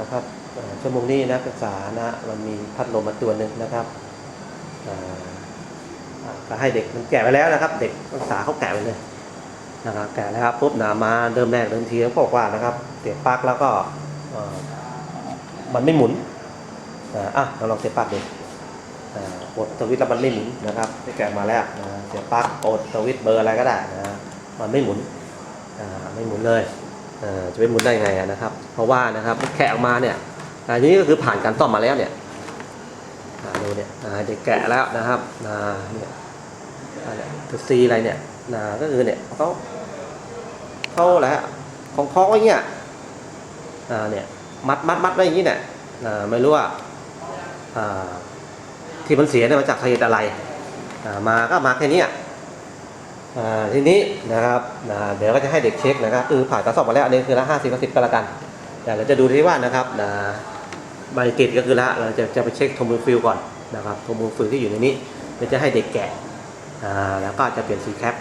นะครับชั่วโมงนี้นักศึกษานะมันมีพัดลมมาตัวหนึ่งนะครับก็ให้เด็กมันแกะไปแล้วนะครับ เด็กนักศึกษาเขาแกะไปเลยนะครับแกะแล้วครับปุ๊บหนามาเดิมแรกเดิมทีเขาบอกว่านะครับเสียบปลั๊กแล้วก็มันไม่หมุนอะเราลองเสียบปลั๊กดูอ่ากดสวิตช์แล้วมันไม่หมุนนะครับได้แกะมาแล้วนะเสียบปลั๊กกดสวิตช์เบอร์อะไรก็ได้นะมันไม่หมุนไม่หมุนเลย จะไปหมุนได้ไงนะครับ เพราะว่านะครับแกะออกมาเนี่ยอันนี้ก็คือผ่านการซ่อมมาแล้วเนี่ยดูเนี่ยอ่าเด็กแกะแล้วนะครับเนี่ยอ่าเนี่ยคือซีอะไรเนี่ยนะก็คือเนี่ยเขาเขาอะไรฮะของคล้องไว้เงี้ยเนี่ยมัดมัดมัดไว้อย่างนี้เนี่ยไม่รู้ว่าที่มันเสียเนี่ยมาจากสาเหตุอะไรมาก็มาแค่นี้อ่า ทีนี้นะครับเดี๋ยวก็จะให้เด็กเช็คนะครับคือผ่านการสอบมาแล้วอันนี้คือละห้าสิบกับสิบก็แล้วกันแต่เราจะดูที่ว่านะครับนะใบเกตก็คือละเราจะจะไปเช็คโทมูฟิลก่อนนะครับโทมูฟิลที่อยู่ในนี้เราจะให้เด็กแกะแล้วก็จะเปลี่ยนสีแคป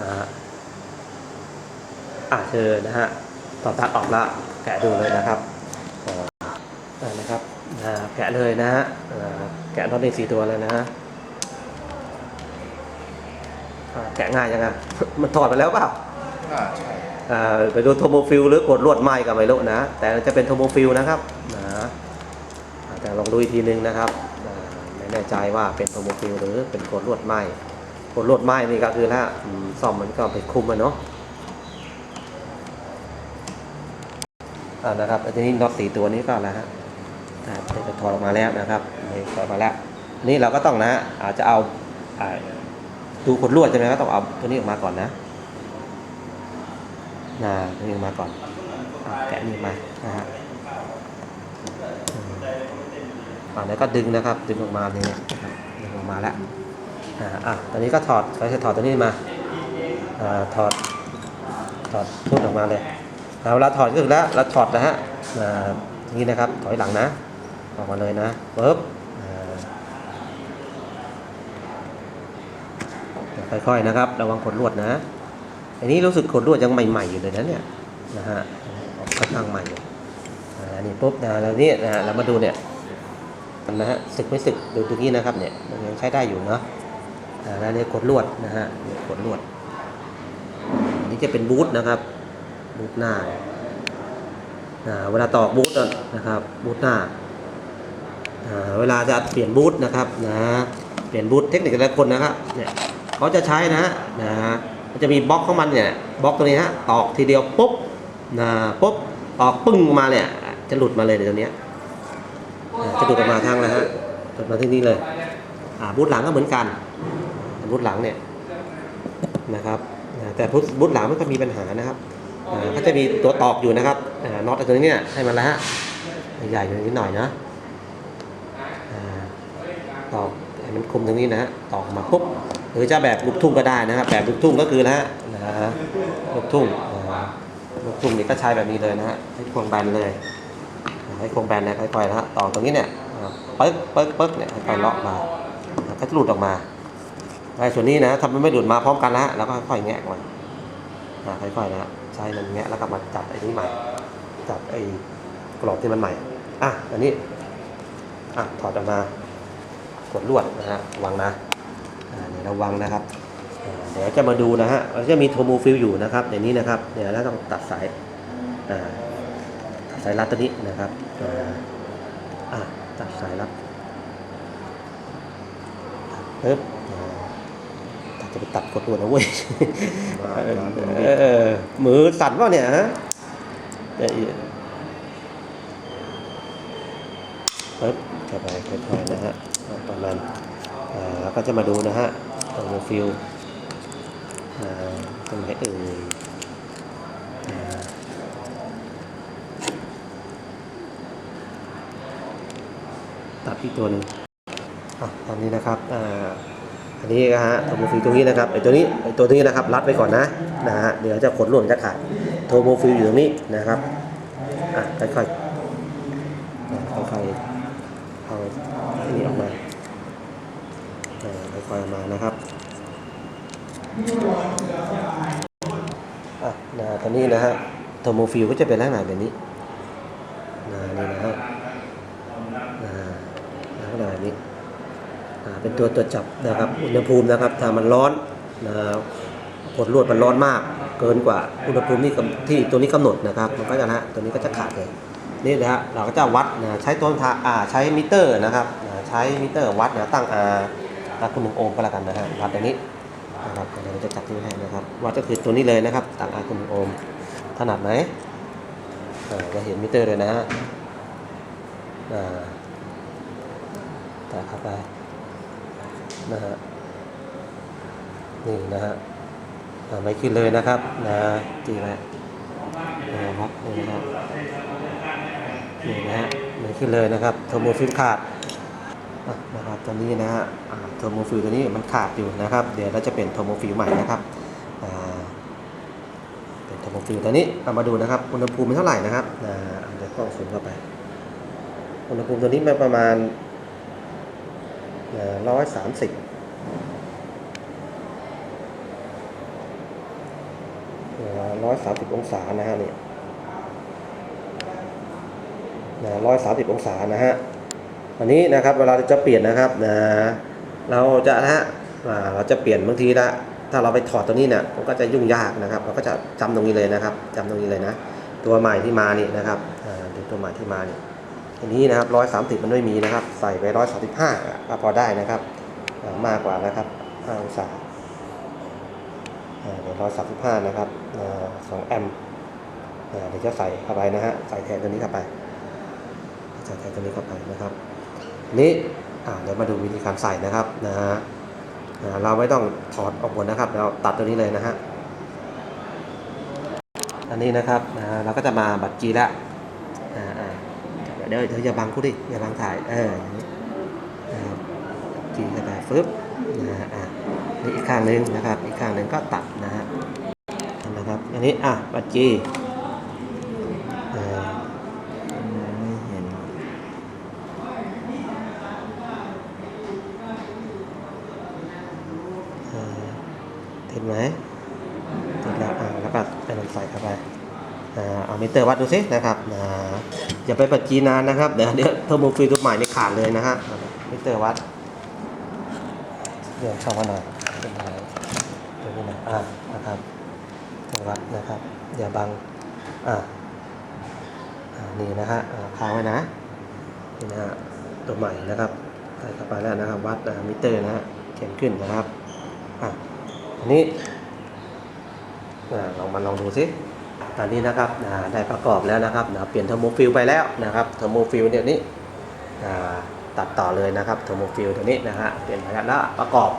นะฮะอ่าเชิญนะฮะตอนตัดออกละแกะดูเลยนะครับอ่านะครับแกะเลยนะฮะแกะน็อตในสี่ตัวเลยนะฮะ แกะง่ายยังไงมันถอดไปแล้วเปล่าอ่าใช่อ่าไปดูโทโมฟิลหรือกดลวดไหมก็ไม่รู้นะ แต่จะเป็นโทโมฟิลนะครับนะอ่าแต่ลองดูอีกทีนึงนะครับอ่าไม่แน่ใจว่าเป็นโทโมฟิลหรือเป็นกดลวดไหมกดลวดไหมนี่ก็คือถ้าอืมซ่อมมันก็ไปคุมมันเนาะอ่านะครับอันนี้น็อตสี่ตัวนี้ก็แล้วฮะอ่าได้จะถอดออกมาแล้วนะครับนี่ถอดมาแล้วอันนี่เราก็ต้องนะฮะอาจจะเอาอ่า ดูขดลวดใช่ไหมก็ต้องเอาตัวนี้ออกมาก่อนนะนะตัวนี้ออกมาก่อนอแกะนี่มานะฮะอ่าแล้วก็ดึงนะครับ ดึงออกมาเลยนะครับดึงออกมาแล้วอ่าอะตอนนี้ก็ถอดเราจะถอดตัวนี้มาอ่าถอดถอดทุ่นออกมาเลยเอาเวลาถอดก็คือแล้วเราถอดนะฮะอ่าอย่างนี้นะครับถอยหลังนะออกมาเลยนะปึ๊บอ่า ค่อยๆนะครับ ระวังขนลวดนะ อันนี้รู้สึกขนลวดยังใหม่ๆอยู่เลยนะเนี่ยนะฮะค่อนข้างใหม่อ่านี่ปุ๊บนะแล้วนี่นะฮะเรามาดูเนี่ยนะฮะสึกไม่สึกดูตรงนี้นะครับเนี่ยมันยังใช้ได้อยู่เนาะอ่าแล้วนี่ขนลวดนะฮะนี่ขนลวดอันนี้จะเป็นบูทนะครับบูทหน้าอ่าเวลาตอกบูทนะครับบูทหน้าอ่าเวลาจะเปลี่ยนบูทนะครับนะเปลี่ยนบูทเทคนิคแต่ละคนนะครับเนี่ย เขาจะใช้นะฮะนะฮะมันจะมีบล็อกของมันเนี่ยบล็อกตัวนี้ฮะตอกทีเดียวปุ๊บนะปุ๊บตอกปึ้งมาเนี่ยจะหลุดมาเลยในตัวเนี้ยจะหลุดออกมาทางแล้วฮะหลุดมาที่นี่เลยอ่าบูทหลังก็เหมือนกันบูทหลังเนี่ยนะครับแต่บูทบูทหลังไม่ค่อยมีปัญหานะครับอ่าจะมีตัวตอกอยู่นะครับน็อตตัวนี้เนี่ยให้มันแล้วฮะใหญ่ๆอยู่นิดหน่อยนะตอกให้มันคุมตรงนี้นะฮะตอกออกมาปุ๊บ หรือจะแบบลูกทุ่งก็ได้นะครับแบบลูกทุ่งก็คือนะฮะนะฮะลูกทุ่งนะฮะลูกทุ่งนี่ก็ใช้แบบนี้เลยนะฮะให้ควงแบนเลย ให้ควงแบนนะค่อยๆนะฮะต่อตรงนี้เนี่ยปึ๊กปึ๊กปึ๊กเนี่ยค่อยๆเลาะมาแล้วก็จะหลุดออกมาไอ้ส่วนนี้นะถ้ามันไม่หลุดมาพร้อมกันนะฮะแล้วก็ค่อยๆแงะมันอ่าค่อยๆนะฮะใช้มันแงะแล้วก็มาจับไอ้นี้ใหม่จับไอ้กรอบที่มันใหม่อะอันนี้อะถอดออกมากดลวดนะฮะวางนะ ระวังนะครับ เดี๋ยวจะมาดูนะฮะเราจะมีโทโมฟิลอยู่นะครับในนี้นะครับเดี๋ยวเราต้องตัดสายตัดสายรัดตัวนี้นะครับตัดสายรัดปึ๊บตัดจะไปตัดกดตัวนะเว้ยเออเออมือสั่นเปล่าเนี่ยฮะปึ๊บเข้าไปค่อยๆนะฮะประมาณแล้วก็จะมาดูนะฮะ โทโมฟิลตรงไหนเอ่ยตัดอีกตัวหนึ่งตอนนี้นะครับอันนี้นะฮะโทโมฟิลตรงนี้นะครับไอ้ตัวนี้ไอ้ตัวนี้นะครับรัดไว้ก่อนนะนะฮะเดี๋ยวจะขนหล่นจะขาดโทโมฟิลอยู่ตรงนี้นะครับอะค่อยๆอะค่อยๆเอาอันนี้ออกมาค่อยๆเอามานะครับ อะนะตอนนี้นะฮะโทโมฟิลก็จะเป็นลักษณะแบบนี้นะนี่นะฮะนะลักษณะแบบนี้นะเป็นตัวตัวจับนะครับอุณหภูมินะครับถ้ามันร้อนนะผลลวดมันร้อนมาก เกินกว่าอุณหภูมิที่ที่ตัวนี้กำหนดนะครับ มันก็จะนะตัวนี้ก็จะขาดเลยนี่นะฮะเราก็จะวัดนะใช้ตัวทาอ่าใช้มิเตอร์นะครับใช้มิเตอร์วัดนะตั้งอาคุณหนึ่งโอห์มก็แล้วกันนะฮะวัดตรงนี้ นะครับเดี๋ยวเราจะจับที่ให้นะครับวัดก็คือตัวนี้เลยนะครับตั้งอาคุณโอห์มถนัดไหมอ่าจะเห็นมิเตอร์เลยนะฮะแต่เข้าไปนะฮะนี่นะฮะไม่ขึ้นเลยนะครับนะจีไปนะครับนี่นะครับนี่นะฮะไม่ขึ้นเลยนะครับโทรโมฟิลขาด นะครับตอนนี้นะฮะโทโมฟิลตัวนี้มันขาดอยู่นะครับ เดี๋ยวเราจะเปลี่ยนโทโมฟิลใหม่นะครับเป็นโทโมฟิลตัวนี้เอามาดูนะครับอุณหภูมิมันเท่าไหร่นะครับเอาเดี๋ยวกล้องซูมเข้าไป อุณหภูมิตัวนี้มันประมาณร้อยสามสิบร้อยสามสิบองศานะฮะเนี่ยร้อยสามสิบองศานะฮะ อันนี้นะครับเวลาจะเปลี่ยนนะครับนะเราจะนะฮะเราจะเปลี่ยนบางทีละถ้าเราไปถอดตัวนี้เนี่ยมันก็จะยุ่งยากนะครับ เราก็จะจำตรงนี้เลยนะครับจำตรงนี้เลยนะ ตัวใหม่ที่มานี่นะครับอ่าดูตัวใหม่ที่มานี่อันนี้นะครับร้อยสามสิบมันไม่มีนะครับ ใส่ไปร้อยสามสิบห้าก็พอได้นะครับมากกว่านะครับห้าองศาอ่าเดี๋ยวร้อยสามสิบห้านะครับสองแอมป์อ่าเดี๋ยวจะใส่เข้าไปนะฮะใส่แทนตัวนี้เข้าไปใส่แทนตัวนี้เข้าไปนะครับ นี้เดี๋ยวมาดูวิธีการใส่นะครับนะฮะเราไม่ต้องถอดออกหมดนะครับ เราตัดตัวนี้เลยนะฮะอันนี้นะครับเราก็จะมาบัตรจีละอ่าเดี๋ยวเดี๋ยวอย่าบังกูดิอย่าบังถ่ายเอออย่างนี้นะครับจีเข้าไปฟึบนะฮะอะนี่อีกข้างหนึงนะครับ อีกข้างหนึงก็ตัดนะฮะนะครับ อันนี้อะบัตรจีเออ ไม่เห็น เออเห็นไหมติดแล้วอะแล้วก็เอาน้ำใส่เข้าไปอ่า เตอร์วัดดูสินะครับอ่าอย่าไปปัดจีนานนะครับเดี๋ยวเดี๋ยวเทอร์โมฟิลตัวใหม่นี่ขาดเลยนะฮะมิเตอร์วัดเดี๋ยวช่องมาหน่อยเป็นไงตรงนี้นะอ่านะครับเตัววัดนะครับอย่าบังอ่าอ่านี่นะฮะอ่าค้างไว้นะนี่นะฮะตัวใหม่นะครับใส่เข้าไปแล้วนะครับ วัดมิเตอร์นะฮะเขียนขึ้นนะครับอะอันนี้อ่าลองมาลองดูสิ ตอนนี้นะครับได้ประกอบแล้วนะครับเปลี่ยนเทอร์โมฟิลไปแล้วนะครับเทอร์โมฟิลเนี่ยนี่ตัดต่อเลยนะครับเทอร์โมฟิลตัวนี้นะฮะเปลี่ยนไปแล้วลประกอบ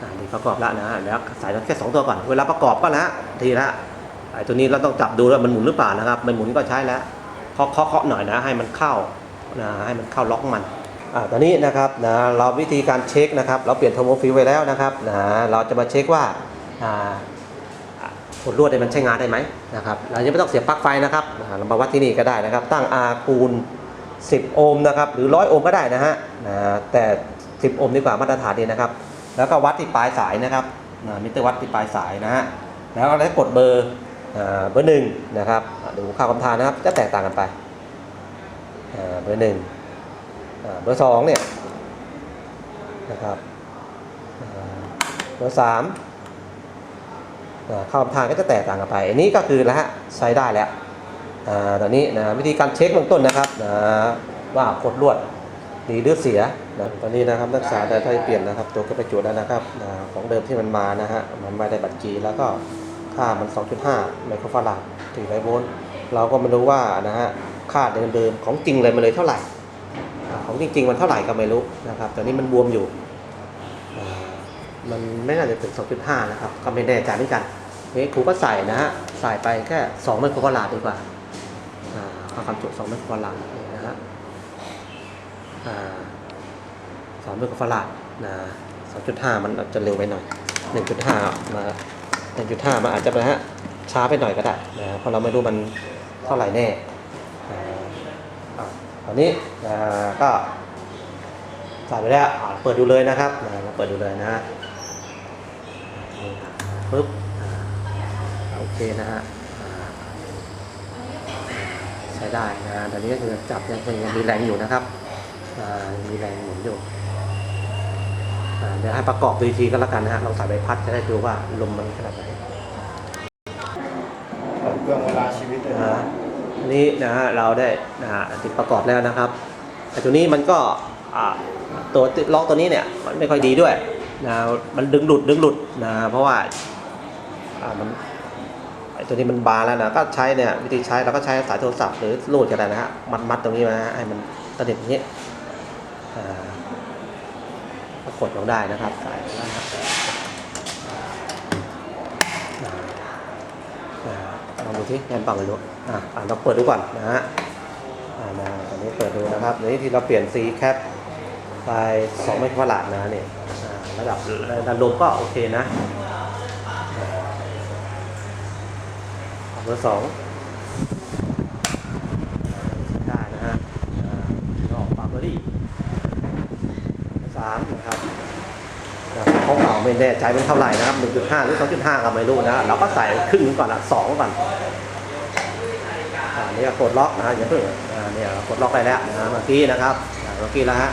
อ่านี่ประกอบแล้วนะฮะแล้วใส่แค่สองตัวก่อนเวลาประกอบก็นะทีละไอ้ตัวนี้เราต้องจับดูว่ามันหมุนหรือเปล่านะครับไม่หมุนก็ใช้แล้วเคาะเคาะหน่อยนะให้มันเข้านะให้มันเข้าล็อกมันอ่าตอนนี้นะครับนะเราวิธีการเช็คนะครับ เราเปลี่ยนโทอร์โมฟิลไว้แล้วนะครับนะเราจะมาเช็คว่าอ่า อ่าผลรวดเนี่ยมันใช้งานได้ไหมนะครับเรายังไม่ต้องเสียบปลั๊กไฟนะครับเรามาวัดที่นี่ก็ได้นะครับ ตั้ง R คูณ 10 โอห์มนะครับหรือ 100 โอห์มก็ได้นะฮะแต่ 10 โอห์มดีกว่ามาตรฐานดีนะครับ แล้วก็วัดที่ปลายสายนะครับมิเตอร์วัดที่ปลายสายนะฮะแล้วเราได้กดเบอร์เบอร์หนึ่งนะครับดูค่าความทานนะครับจะแตกต่างกันไปเบอร์หนึ่งเบอร์สองเนี่ยนะครับเบอร์สาม อ่าเข้าทางก็จะแตกต่างกันไปอันนี้ก็คือแล้วฮะใช้ได้แล้วอ่าตอนนี้นะวิธีการเช็คเบื้องต้นนะครับนะว่าผลรวดดีหรือเสียนะตอนนี้นะครับนักศึกษาได้เปลี่ยนนะครับ ตัวกระปจุแล้วนะครับนะของเดิมที่มันมานะฮะมันไม่ได้บัตรจีแล้วก็ค่ามัน 2.5 ไมโครฟาราดถึงไรโวลต์เราก็ไม่รู้ว่านะฮะค่าเดิมๆของจริงเลยมันเลยเท่าไหร่อ่าของจริงๆมันเท่าไหร่ก็ไม่รู้นะครับแต่นี่มันบวมอยู่ มันไม่น่าจะถึง 2.5 นะครับ ก็ไม่แน่ใจเหมือนกันนี่ครูก็ใส่นะฮะ ใส่ไปแค่2ไมโครฟาราดดีกว่าอ่าความจุ2ไมโครฟาราดนี่นะฮะอ่า2ไมโครฟาราดนะ2.5 มันจะเร็วไปหน่อย 1.5 มา 1.5มันอาจจะนะฮะช้าไปหน่อยก็ได้นะเพราะเราไม่รู้มันเท่าไหร่แน่อ่าอะตอนนี้อ่าก็ใส่ไปแล้วเปิดดูเลยนะครับอ่าเปิดดูเลยนะ ปึ๊บอ่าโอเคนะฮะอ่าใช้ได้นะตอนนี้ก็คือจับยังยังมีแรงอยู่นะครับอ่ามีแรงหมุนอยู่อ่าเดี๋ยวให้ประกอบดูอีกทีก็แล้วกันนะฮะลองใส่ใบพัดจะได้ดูว่าลมมันขนาดไหนเปลืองเวลาชีวิตเลยนะฮะอันนี้นะฮะเราได้นะฮะติดประกอบแล้วนะครับแต่ตัวนี้มันก็อ่าตัวล็อกตัวนี้เนี่ยมันไม่ค่อยดีด้วย นะมันดึงหลุดดึงหลุดนะเพราะว่าอ่ามันไอ้ตัวนี้มันบานแล้วนะก็ใช้เนี่ยวิธีใช้เราก็ใช้สายโทรศัพท์หรือลูดก็ได้นะฮะมัดมัดตรงนี้มาให้มันสนิทอย่างนี้อ่าก็กดลงได้นะครับสายนะครับลองดูที่แงนปังเลยลูกอ่าอ่าเราเปิดดูก่อนนะฮะอ่าตอนนี้เปิดดูนะครับในที่เราเปลี่ยนสีแคปไป2ไมโครฟาราดนะเนี่ย ระดับระดับลมก็โอเคนะเบอร์สองได้นะฮะอ่าออกปาเบอรี่สามนะครับอ่าเขาเก่าไม่แน่ใจเป็นเท่าไหร่นะครับ 1.5 หรือ 2.5ก็ไม่รู้นะ เราก็ใส่ครึ่งหนึ่งก่อนละสองก่อนอ่านี่ก็กดล็อกนะอย่าเพิ่งอ่าเนี่ยกดล็อกไปแล้วนะเมื่อกี้นะครับอ่าเมื่อกี้แล้วฮะ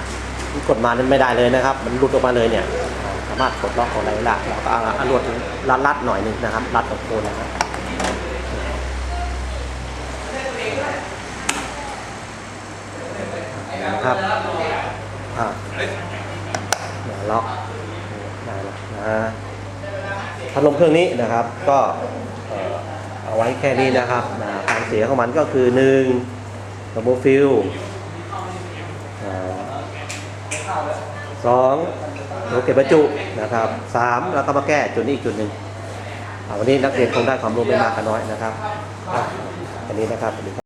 กดมานั้นไม่ได้เลยนะครับ มันหลุดออกมาเลยเนี่ยอ่ามารถกดล็อกของอะไรละเราก็เอาลวดรัดรัดหน่อยหนึงนะครับ รัดกับโคนนะครับนะครับอ่าเดี๋ยวล็อกได้แล้วนะพัดลมเครื่องนี้นะครับก็เอาไว้แค่นี้นะครับความเสียของมันก็คือหนึ่งระบบฟิลสอง เราเก็บบรรจุนะครับสามแล้วก็มาแก้จุดนี้อีกจุดหนึ่งวันนี้นักเรียนคงได้ความรู้ไม่มากก็น้อยนะครับ อันนี้นะครับ